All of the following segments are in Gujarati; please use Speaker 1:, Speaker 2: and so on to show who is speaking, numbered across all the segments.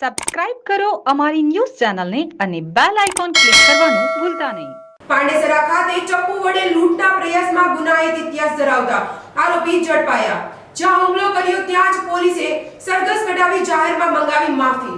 Speaker 1: સબસ્ક્રાઇબ કરો અમારી ન્યૂઝ ચેનલને અને બેલ આઇકોન ક્લિક કરવાનું ભૂલતા નહીં.
Speaker 2: પાંડેસરા ખાતે ચપ્પુ વડે લૂંટના પ્રયાસમાં ગુનાહિત ઇતિહાસ ધરાવતા આરોપી ઝડપાયા. જ્યાં હુમલો કર્યો ત્યાં જ પોલીસે સરઘસ કઢાવી જાહેરમાં મંગાવી માફી.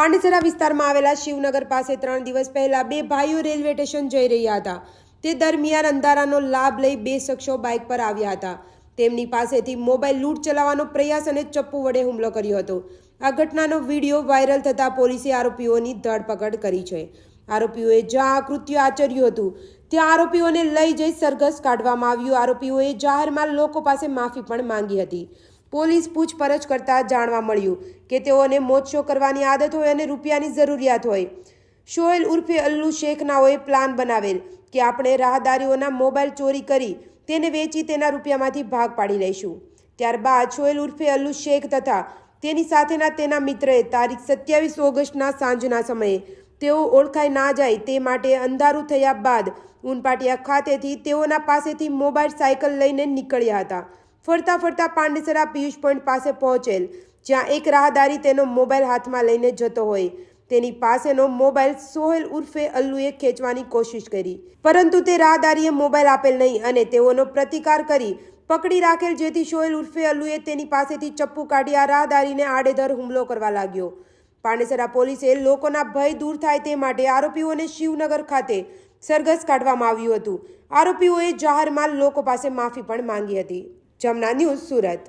Speaker 2: પાંડેસરા વિસ્તારમાં આવેલા શિવનગર પાસે ત્રણ દિવસ પહેલા બે ભાઈઓ રેલવે સ્ટેશન જઈ રહ્યા હતા. તે દરમિયાન અંધારાનો લાભ લઈ બે શખ્સો બાઇક પર આવ્યા હતા. તેમની પાસેથી મોબાઈલ લૂંટ ચલાવવાનો પ્રયાસ અને ચપ્પુ વડે હુમલો કર્યો હતો. આ ઘટનાનો વીડિયો વાયરલ થતાં પોલીસે આરોપીઓની ધરપકડ કરી છે. આરોપીઓએ જ્યાં આ આચર્યું હતું, ત્યાં આરોપીઓને લઈ જઈ સરઘસ કાઢવામાં આવ્યું. આરોપીઓએ જાહેરમાં લોકો પાસે માફી પણ માંગી હતી. પોલીસ પૂછપરછ કરતા જાણવા મળ્યું કે તેઓને મોજશો કરવાની આદત હોય અને રૂપિયાની જરૂરિયાત હોય. શોએલ ઉર્ફે અલ્લુ શેખનાઓએ પ્લાન બનાવેલ કે આપણે રાહદારીઓના મોબાઈલ ચોરી કરી તેને વેચી તેના રૂપિયામાંથી ભાગ પાડી લઈશું. ત્યારબાદ શોએલ ઉર્ફે અલ્લુ શેખ તથા તેની સાથેના તેના મિત્રએ તારીખ સત્યાવીસ ઓગસ્ટના સાંજના સમયે તેઓ ઓળખાઈ ના જાય તે માટે અંધારું થયા બાદ ઉનપાટિયા ખાતેથી તેઓના પાસેથી મોબાઈલ સાયકલ લઈને નીકળ્યા હતા. ફરતા ફરતા પાંડેસરા પિયુષ પોઈન્ટ પાસે પહોંચેલ, જ્યાં એક રાહદારી તેનો મોબાઈલ હાથમાં લઈને જતો હોય. તેની પાસેનો મોબાઈલ સોહેલ ઉર્ફે અલ્લુએ ખેંચવાની કોશિશ કરી. પરંતુ તે રાહદારીએ મોબાઈલ આપેલ નહીં અને તેઓનો પ્રતિકાર કરી પકડી રાખેલ જેથી સોહેલ ઉર્ફે અલ્લુએ તેની પાસેથી ચપ્પુ કાઢી આ રાહદારીને આડેધર હુમલો કરવા લાગ્યો. પાંડેસરા પોલીસે લોકોના ભય દૂર થાય તે માટે આરોપીઓને શિવનગર ખાતે સરઘસ કાઢવામાં આવ્યું હતું. આરોપીઓએ જાહેરમાં લોકો પાસે માફી પણ માંગી હતી. જમના ન્યૂઝ સુરત.